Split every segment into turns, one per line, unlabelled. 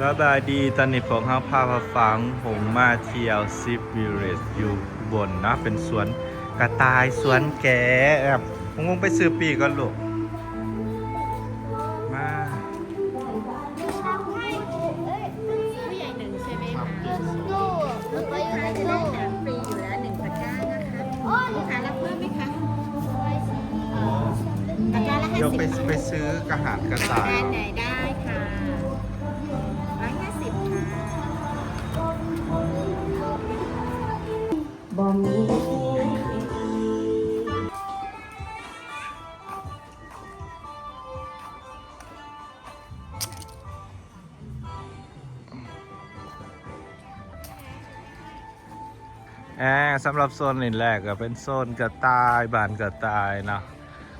สบายดีตอนนี้ผมเขาพามาฟังหงมาเที่ยวซิปวิเลจอยู่บนนะเป็นสวนกระต่ายสวนแกแอบผมคงไปซื้อปีก่อนลูกมา
ผู้ใหญ่หนึ่งใช่ไหมคะลูไปอยู่ในแรกหนังฟรีอยู่แล้วหนึ่งตะกร้านะคะลูกค้ารับเพิ่มไหมคะล
ดี๋ยวไปไปซื้อกระหารกระต่าย
ไหนได้ อบ
สำหรับโซนนี่แรกก็เป็นโซนกระต่ายบ้านกระต่ายเนาะ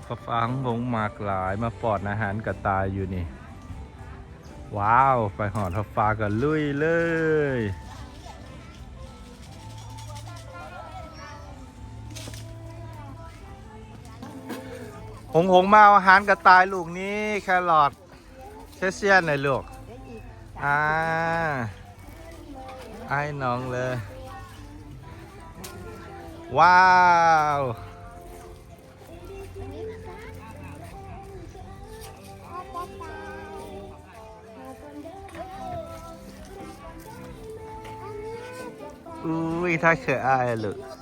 ก็ฟังหงมากหลายมาปอดอาหารกระต่ายอยู่นี่ ว้าว ไปหอดทับฟ้ากันลุยเลยหงหงมาเอาอาหารกระต่ายลูกนี้แครอทเชสเซียนหน่อยลูก อ่าไอ้น้องเลย ว้าว อุ้ยถ้าเขืออายอะลูกนู่นนู่นฟังเหอะเจอลูก
กินให้หมดอิ่มๆนะเดี๋ย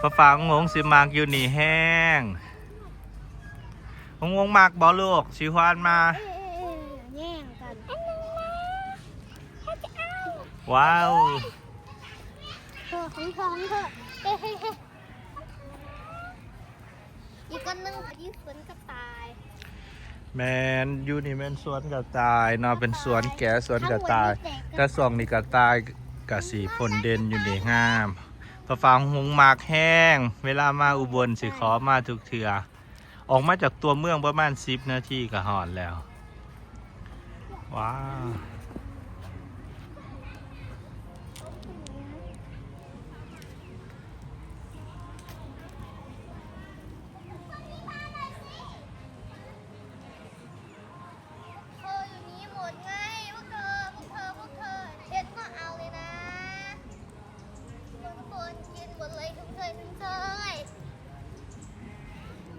พ
ระฟังงงสิมากอยู่นี่แห้งงงงมากบอลูกชิฮวานมา
แย่งกันอันนึงนะถ้าจะเอา
ว้าว
เธอของเธอของเธอเฮ้ยเฮ้ยเฮ้ยอีกคนนึงยี่ฝนกระต่าย
แมนอยู่นี่แมนสวนกระต่ายเนาะเป็นสวนแกะสวนกระต่าย แต่ส่วงนี่กระต่ายกะสีฝนเด่นอยู่นี่งาม กระฟังหงมากแห้ง เวลามาอุบลสิขอมาทุกเถื่อออกมาจากตัวเมืองประมาณสิบนาทีก็หอนแล้ว ว้าว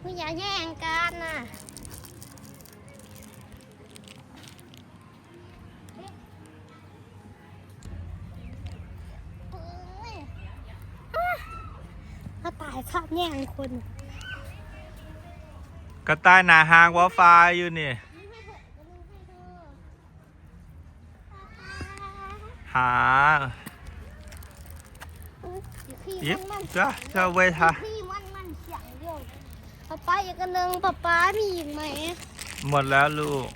ไม่อย่าแย่งกันนะเฮ้ยอะกระต่ายชอบแย่งคน
กระต่ายหนาหางว่าฟ้าอยู่นี่ หา
ยิ
ยิ
บบ
จ้ะจะไว้ทา
พี่มันมันเสียงเดียว ป๊าป๊าอีกอันหนึ่งป๊าป๊ามีอีกไหม
หมดแล้วลูก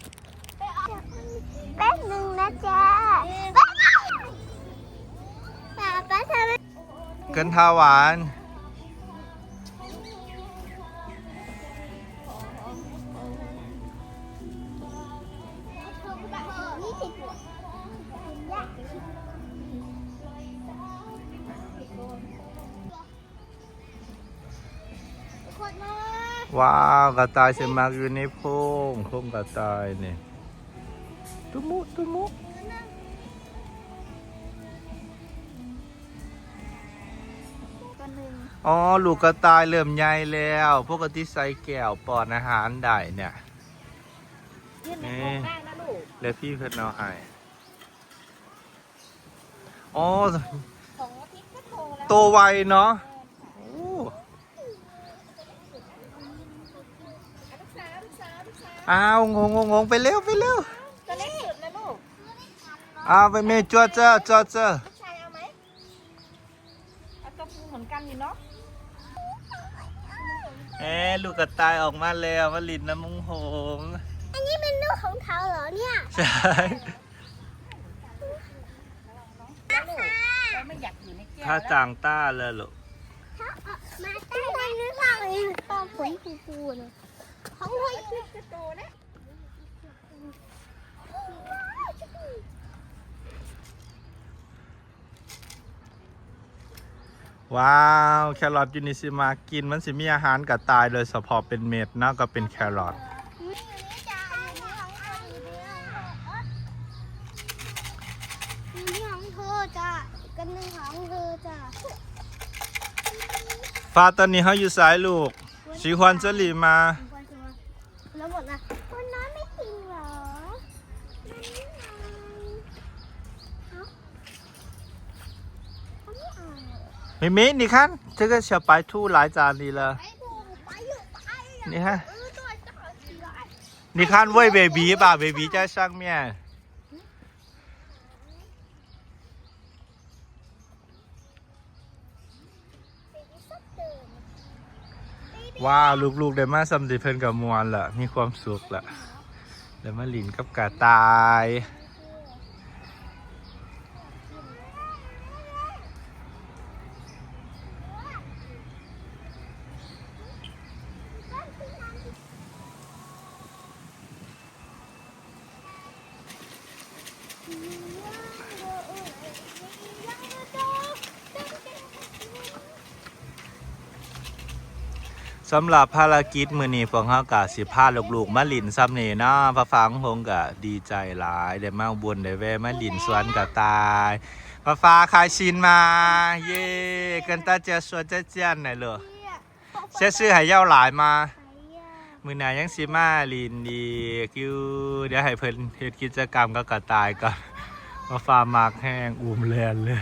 แป๊บหนึ่งนะจ๊ะป๊าป๊าป๊าทำไม
เกินทาหวาน
นี่สิบยากคนมา
ว้าวกระต่ายเสมากอยู่ในโพรงโพรงกระต่ายนี่ตุมุตุมุ
กันหนึ่ง
อ๋อลูกกระต่ายเริ่มใหญ่แล้วปกติใส่แก้วปอนอาหารได้เนี่ย
ยื่นในโครงได้นะลูก
แล้วพี่เพิ่นเอาให้อ๋อ
สองอาทิตย์ก็โตแล้ว
โตไวเนาะ อ้าวงงงงงไปเร็วไปเร็ว
ตัวเล็กสุดนะลูก
อ้าวไปเมย์จัวเจอจัวเจอ
ลูกชายเอาไหมเอาตัวปูเหมือนกันอยู่เนาะ
เอ๊ะลูกกระต่ายออกมาแล้วมาลินน้ำมุงหง
อันนี้เป็นลูกของเขาเหรอเนี่ย
ใช่
ลูกเราไม่อยากอยู่ในแก้ว
ถ้า
แล้ว
ต่างต้าเลยลูก
ถ้าออกมาใต้ในนึกว่าเองตอนผลฟูฟูๆนะของหัว
จะโตนะ
ว้าว แครอทยูนิซิมากินมันสิมีอาหารกระต่ายโดยเฉพาะเป็นเม็ดเนาะก็เป็นแครอท
อยู่นี่จ้าอยู่นี่ของเธออยู่นี่ของเธอจ้ากันหนึ่งของเธอจ้า
ฟ้าตอนนี้เขาอยู่สายลูกชีควันเจลีมา
แล้วห มดนะคนน้อยไม่กินเหรอไม่เอาเขาไม่เอา
มิมิ你看这个小白兔来找你了
ไปดูไปอยู่ไปอ่ะ
你看
เออตัวจะขอสีร้อย
你看喂 baby 吧 baby 在上面 ว้าวลูกๆได้มาสัมผัสเพิ่นกับมวลละมีความสุขละได้มาหลินกับกาตาย สำหรับภารกิจมือนี้พวกเขากะสิพาลูกๆมาหลินซ้ำนี่เนาะพระฟังคงกะดีใจหลายได้มาอุบนได้แวะมาหลินสวนกะตายพระฟ้าคายชินมา เย่กันตาเจสวนเจเจียนไหนเลยเสียซื้อให้เย้าหลายมามือหนายังสิมาลินดีกิวเดี๋ยวให้เพิ่นเฮ็ดกิจกรรมกับกระตายก่อนมาฟาร์มมากแห้งอูมแลนเลย